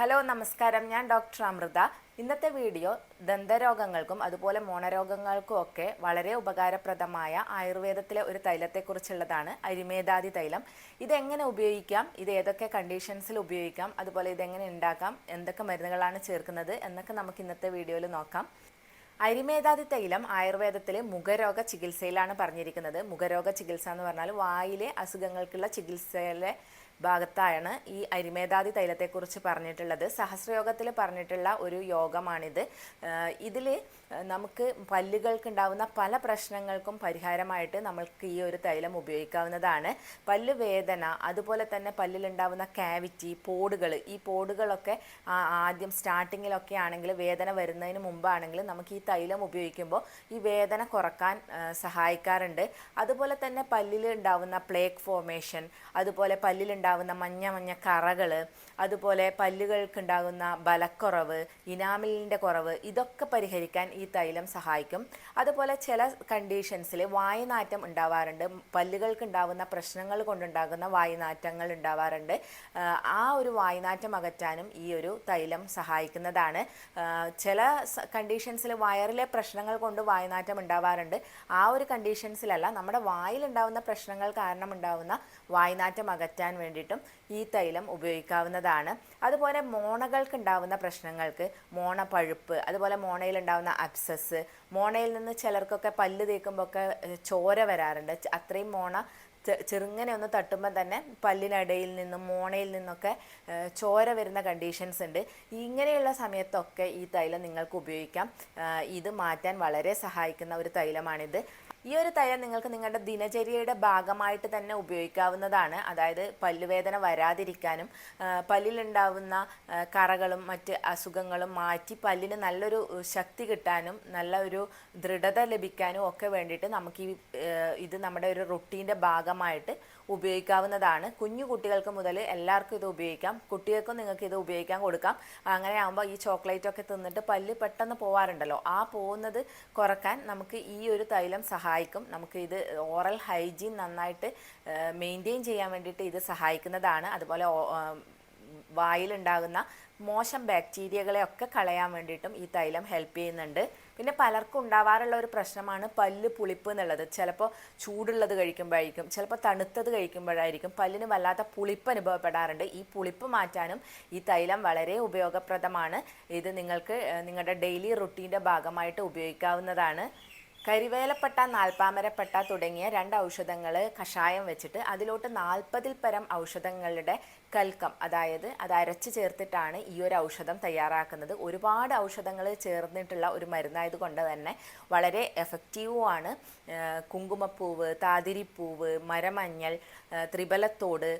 Hello നമസ്കാരം. ഞാൻ doctor Amrita. ഇന്നത്തെ വീഡിയോ ദന്തരോഗങ്ങൾക്കും അതുപോലെ മോണരോഗങ്ങൾക്കും ഒക്കെ വളരെ ഉപകാരപ്രദമായ ആയുർവേദത്തിലെ ഒരു തൈലത്തെക്കുറിച്ചുള്ളതാണ് അരിമേധാതി തൈലം. ഇതെങ്ങനെ ഉപയോഗിക്കാം? ഇത് ഏതൊക്കെ കണ്ടീഷൻസിൽ ഉപയോഗിക്കാം? അതുപോലെ ഇതെങ്ങനെ ഉണ്ടാക്കാം? എന്തൊക്കെ മരുന്നുകളാണ് ചേർക്കുന്നത്? എന്നൊക്കെ നമുക്ക് ഇന്നത്തെ വീഡിയോയിൽ നോക്കാം. അരിമേധാതി തൈലം ആയുർവേദത്തിലെ മുഖരോഗ ചികിത്സയിലാണ് പറഞ്ഞിരിക്കുന്നത്. മുഖരോഗ ചികിത്സ എന്ന് പറഞ്ഞാൽ വായിലെ അസുഖങ്ങൾക്കുള്ള ചികിത്സയിലെ ഭാഗത്താണ് ഈ അരിമേധാതി തൈലത്തെക്കുറിച്ച് പറഞ്ഞിട്ടുള്ളത്. സഹസ്രയോഗത്തിൽ പറഞ്ഞിട്ടുള്ള ഒരു യോഗമാണിത്. ഇതിൽ നമുക്ക് പല്ലുകൾക്ക് ഉണ്ടാകുന്ന പല പ്രശ്നങ്ങൾക്കും പരിഹാരമായിട്ട് നമ്മൾക്ക് ഈ ഒരു തൈലം ഉപയോഗിക്കാവുന്നതാണ്. പല്ല് വേദന അതുപോലെ തന്നെ പല്ലിലുണ്ടാവുന്ന കാവിറ്റി പോടുകൾ ഈ പോടുകളൊക്കെ ആദ്യം സ്റ്റാർട്ടിങ്ങിലൊക്കെ ആണെങ്കിൽ വേദന വരുന്നതിന് മുമ്പാണെങ്കിൽ നമുക്ക് ഈ തൈലം ഉപയോഗിക്കുമ്പോൾ ഈ വേദന കുറയ്ക്കാൻ സഹായിക്കാറുണ്ട്. അതുപോലെ തന്നെ പല്ലിൽ ഉണ്ടാവുന്ന പ്ലേക്ക് ഫോർമേഷൻ അതുപോലെ പല്ലിലുണ്ടാവുന്ന മഞ്ഞ മഞ്ഞ കറകൾ അതുപോലെ പല്ലുകൾക്കുണ്ടാകുന്ന ബലക്കുറവ് ഇനാമിലിന്റെ കുറവ് ഇതൊക്കെ പരിഹരിക്കാൻ ഈ തൈലം സഹായിക്കും. അതുപോലെ ചില കണ്ടീഷൻസിൽ വായനാറ്റം ഉണ്ടാവാറുണ്ട്. പല്ലുകൾക്കുണ്ടാകുന്ന പ്രശ്നങ്ങൾ കൊണ്ടുണ്ടാകുന്ന വായനാറ്റങ്ങൾ ഉണ്ടാവാറുണ്ട്. ആ, ഒരു വായനാറ്റം അകറ്റാനും ഈ ഒരു തൈലം സഹായിക്കുന്നതാണ്. ചില കണ്ടീഷൻസിൽ വയറിലെ പ്രശ്നങ്ങൾ കൊണ്ട് വായനാറ്റം ഉണ്ടാവാറുണ്ട്. ആ ഒരു കണ്ടീഷൻസിലല്ല നമ്മുടെ വായിലുണ്ടാവുന്ന പ്രശ്നങ്ങൾ കാരണം ഉണ്ടാകുന്ന വായുനാറ്റം അകറ്റാൻ വേണ്ടിയിട്ടും ഈ തൈലം ഉപയോഗിക്കാവുന്നതാണ്. അതുപോലെ മോണകൾക്ക് ഉണ്ടാവുന്ന പ്രശ്നങ്ങൾക്ക് മോണ പഴുപ്പ് അതുപോലെ മോണയിൽ ഉണ്ടാവുന്ന അബ്സസ് മോണയിൽ നിന്ന് ചിലർക്കൊക്കെ പല്ല് തേക്കുമ്പോൾ ഒക്കെ ചോര വരാറുണ്ട്. അത്രയും മോണ ചെറുങ്ങനെ ഒന്ന് തട്ടുമ്പോൾ തന്നെ പല്ലിനടയിൽ നിന്നും മോണയിൽ നിന്നൊക്കെ ചോര വരുന്ന കണ്ടീഷൻസ് ഉണ്ട്. ഇങ്ങനെയുള്ള സമയത്തൊക്കെ ഈ തൈലം നിങ്ങൾക്ക് ഉപയോഗിക്കാം. ഇത് മാറ്റാൻ വളരെ സഹായിക്കുന്ന ഒരു തൈലമാണിത്. ഈ ഒരു തൈലം നിങ്ങൾക്ക് നിങ്ങളുടെ ദിനചര്യയുടെ ഭാഗമായിട്ട് തന്നെ ഉപയോഗിക്കാവുന്നതാണ്. അതായത് പല്ലുവേദന വരാതിരിക്കാനും പല്ലിലുണ്ടാവുന്ന കറകളും മറ്റ് അസുഖങ്ങളും മാറ്റി പല്ലിന് നല്ലൊരു ശക്തി കിട്ടാനും നല്ല ഒരു ദൃഢത ലഭിക്കാനും ഒക്കെ വേണ്ടിയിട്ട് നമുക്ക് ഈ ഇത് നമ്മുടെ ഒരു റുട്ടീന്റെ ഭാഗമായിട്ട് ഉപയോഗിക്കാവുന്നതാണ്. കുഞ്ഞു കുട്ടികൾക്ക് മുതൽ എല്ലാവർക്കും ഇത് ഉപയോഗിക്കാം. കുട്ടികൾക്കും നിങ്ങൾക്ക് ഇത് ഉപയോഗിക്കാൻ കൊടുക്കാം. അങ്ങനെ ആകുമ്പോൾ ഈ ചോക്ലേറ്റൊക്കെ തിന്നിട്ട് പല്ല് പെട്ടെന്ന് പോവാറുണ്ടല്ലോ. ആ പോകുന്നത് കുറയ്ക്കാൻ നമുക്ക് ഈ ഒരു തൈലം സഹായിക്കും. നമുക്ക് ഇത് ഓറൽ ഹൈജീൻ നന്നായിട്ട് മെയിന്റെയിൻ ചെയ്യാൻ വേണ്ടിയിട്ട് ഇത് സഹായിക്കുന്നതാണ്. അതുപോലെ വായിലുണ്ടാകുന്ന മോശം ബാക്ടീരിയകളെ ഒക്കെ കളയാൻ വേണ്ടിയിട്ടും ഈ തൈലം ഹെൽപ്പ് ചെയ്യുന്നുണ്ട്. പിന്നെ പലർക്കും ഉണ്ടാവാറുള്ള ഒരു പ്രശ്നമാണ് പല്ല് പുളിപ്പ് എന്നുള്ളത്. ചിലപ്പോൾ ചൂടുള്ളത് കഴിക്കുമ്പോഴായിരിക്കും ചിലപ്പോൾ തണുത്തത് കഴിക്കുമ്പോഴായിരിക്കും പല്ലിന് വല്ലാത്ത പുളിപ്പ് അനുഭവപ്പെടാറുണ്ട്. ഈ പുളിപ്പ് മാറ്റാനും ഈ തൈലം വളരെ ഉപയോഗപ്രദമാണ്. ഇത് നിങ്ങൾക്ക് നിങ്ങളുടെ ഡെയിലി റുട്ടീന്റെ ഭാഗമായിട്ട് ഉപയോഗിക്കാവുന്നതാണ്. കരിവേലപ്പട്ട നാൽപ്പാമരപ്പട്ട തുടങ്ങിയ രണ്ട് ഔഷധങ്ങൾ കഷായം വെച്ചിട്ട് അതിലോട്ട് നാൽപ്പതിൽ പരം ഔഷധങ്ങളുടെ കൽക്കം അതായത് അത് അരച്ച് ചേർത്തിട്ടാണ് ഈ ഒരു ഔഷധം തയ്യാറാക്കുന്നത്. ഒരുപാട് ഔഷധങ്ങൾ ചേർന്നിട്ടുള്ള ഒരു മരുന്നായത് കൊണ്ട് തന്നെ വളരെ എഫക്റ്റീവുമാണ്. കുങ്കുമപ്പൂവ് താതിരിപ്പൂവ് മരമഞ്ഞൾ ത്രിബലത്തോട്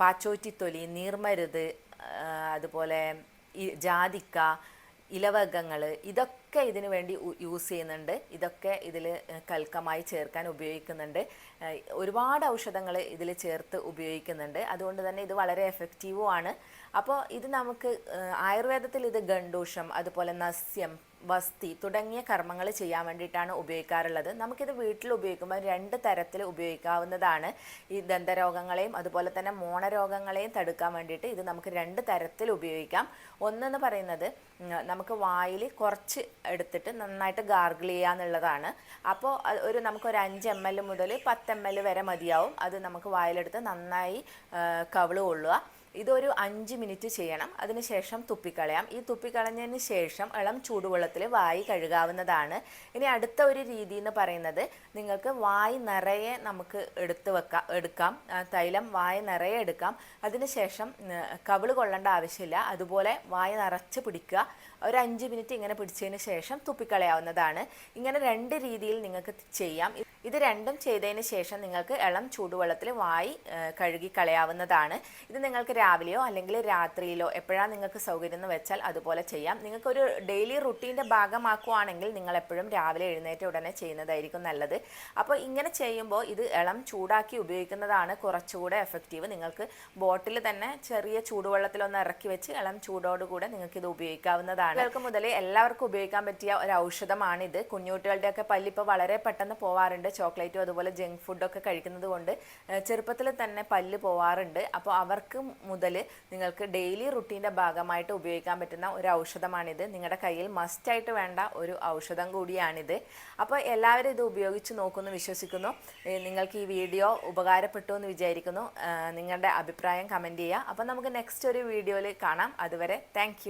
പാച്ചോറ്റിത്തൊലി നീർമരുത് അതുപോലെ ജാതിക്ക ഇലവർഗങ്ങൾ ഇതൊക്കെ ഇതിനു വേണ്ടി യൂസ് ചെയ്യുന്നുണ്ട്. ഇതൊക്കെ ഇതിൽ കൽക്കമായി ചേർക്കാൻ ഉപയോഗിക്കുന്നുണ്ട്. ഒരുപാട് ഔഷധങ്ങൾ ഇതിൽ ചേർത്ത് ഉപയോഗിക്കുന്നുണ്ട്. അതുകൊണ്ട് തന്നെ ഇത് വളരെ എഫക്റ്റീവുമാണ് അപ്പോൾ ഇത് നമുക്ക് ആയുർവേദത്തിൽ ഇത് ഗണ്ടൂഷം അതുപോലെ നസ്യം വസ്തി തുടങ്ങിയ കർമ്മങ്ങൾ ചെയ്യാൻ വേണ്ടിയിട്ടാണ് ഉപയോഗിക്കാറുള്ളത്. നമുക്കിത് വീട്ടിൽ ഉപയോഗിക്കുമ്പോൾ രണ്ട് തരത്തിൽ ഉപയോഗിക്കാവുന്നതാണ്. ഈ ദന്തരോഗങ്ങളെയും അതുപോലെ തന്നെ മോണരോഗങ്ങളെയും തടുക്കാൻ വേണ്ടിയിട്ട് ഇത് നമുക്ക് രണ്ട് തരത്തിൽ ഉപയോഗിക്കാം. ഒന്നെന്ന് പറയുന്നത് നമുക്ക് വായിൽ കുറച്ച് എടുത്തിട്ട് നന്നായിട്ട് ഗാർഗിൾ ചെയ്യുക എന്നുള്ളതാണ്. അപ്പോൾ ഒരു നമുക്കൊരു അഞ്ച് എം എൽ മുതൽ പത്ത് എം എൽ വരെ മതിയാവും. അത് നമുക്ക് വായിലെടുത്ത് നന്നായി കവിൾ കൊള്ളുക. ഇതൊരു അഞ്ച് മിനിറ്റ് ചെയ്യണം. അതിനുശേഷം തുപ്പിക്കളയാം. ഈ തുപ്പിക്കളഞ്ഞതിന് ശേഷം ഇളം ചൂടുവെള്ളത്തിൽ വായി കഴുകാവുന്നതാണ്. ഇനി അടുത്ത ഒരു രീതി എന്ന് പറയുന്നത് നിങ്ങൾക്ക് വായി നിറയെ നമുക്ക് എടുത്ത് വെക്കാം എടുക്കാം. തൈലം വായി നിറയെ എടുക്കാം. അതിനുശേഷം കവിൾ കൊള്ളേണ്ട ആവശ്യമില്ല. അതുപോലെ വായി നിറച്ച് പിടിക്കുക. ഒരു അഞ്ച് മിനിറ്റ് ഇങ്ങനെ പിടിച്ചതിന് ശേഷം തുപ്പിക്കളയാവുന്നതാണ്. ഇങ്ങനെ രണ്ട് രീതിയിൽ നിങ്ങൾക്ക് ചെയ്യാം. ഇത് രണ്ടും ചെയ്തതിന് ശേഷം നിങ്ങൾക്ക് ഇളം ചൂടുവെള്ളത്തിൽ വായി കഴുകി കളയാവുന്നതാണ് ഇത് നിങ്ങൾക്ക് രാവിലെയോ അല്ലെങ്കിൽ രാത്രിയിലോ എപ്പോഴാണ് നിങ്ങൾക്ക് സൗകര്യം എന്ന് വെച്ചാൽ അതുപോലെ ചെയ്യാം. നിങ്ങൾക്കൊരു ഡെയിലി റുട്ടീന്റെ ഭാഗമാക്കുവാണെങ്കിൽ നിങ്ങൾ എപ്പോഴും രാവിലെ എഴുന്നേറ്റ ഉടനെ ചെയ്യുന്നതായിരിക്കും നല്ലത്. അപ്പോൾ ഇങ്ങനെ ചെയ്യുമ്പോൾ ഇത് ഇളം ചൂടാക്കി ഉപയോഗിക്കുന്നതാണ് കുറച്ചുകൂടെ എഫക്റ്റീവ്. നിങ്ങൾക്ക് ബോട്ടിൽ തന്നെ ചെറിയ ചൂടുവെള്ളത്തിലൊന്ന് ഇറക്കി വെച്ച് ഇളം ചൂടോടുകൂടെ നിങ്ങൾക്കിത് ഉപയോഗിക്കാവുന്നതാണ്. കുട്ടികൾക്ക് മുതൽ എല്ലാവർക്കും ഉപയോഗിക്കാൻ പറ്റിയ ഒരു ഔഷധമാണ് ഔഷധമാണിത് കുഞ്ഞുകുട്ടികളുടെയൊക്കെ പല്ലിപ്പോൾ വളരെ പെട്ടെന്ന് പോവാറുണ്ട്. ചോക്ലേറ്റും അതുപോലെ ജങ്ക് ഫുഡൊക്കെ കഴിക്കുന്നത് കൊണ്ട് ചെറുപ്പത്തിൽ തന്നെ പല്ല് പോവാറുണ്ട്. അപ്പോൾ അവർക്ക് മുതൽ നിങ്ങൾക്ക് ഡെയിലി റുട്ടീന്റെ ഭാഗമായിട്ട് ഉപയോഗിക്കാൻ പറ്റുന്ന ഒരു ഔഷധമാണിത് നിങ്ങളുടെ കയ്യിൽ മസ്റ്റായിട്ട് വേണ്ട ഒരു ഔഷധം കൂടിയാണിത്. അപ്പോൾ എല്ലാവരും ഇത് ഉപയോഗിച്ച് നോക്കുമെന്ന് വിശ്വസിക്കുന്നു. നിങ്ങൾക്ക് ഈ വീഡിയോ ഉപകാരപ്പെട്ടു എന്ന് വിചാരിക്കുന്നു. നിങ്ങളുടെ അഭിപ്രായം കമന്റ് ചെയ്യുക. അപ്പോൾ നമുക്ക് നെക്സ്റ്റ് ഒരു വീഡിയോയിൽ കാണാം. അതുവരെ താങ്ക്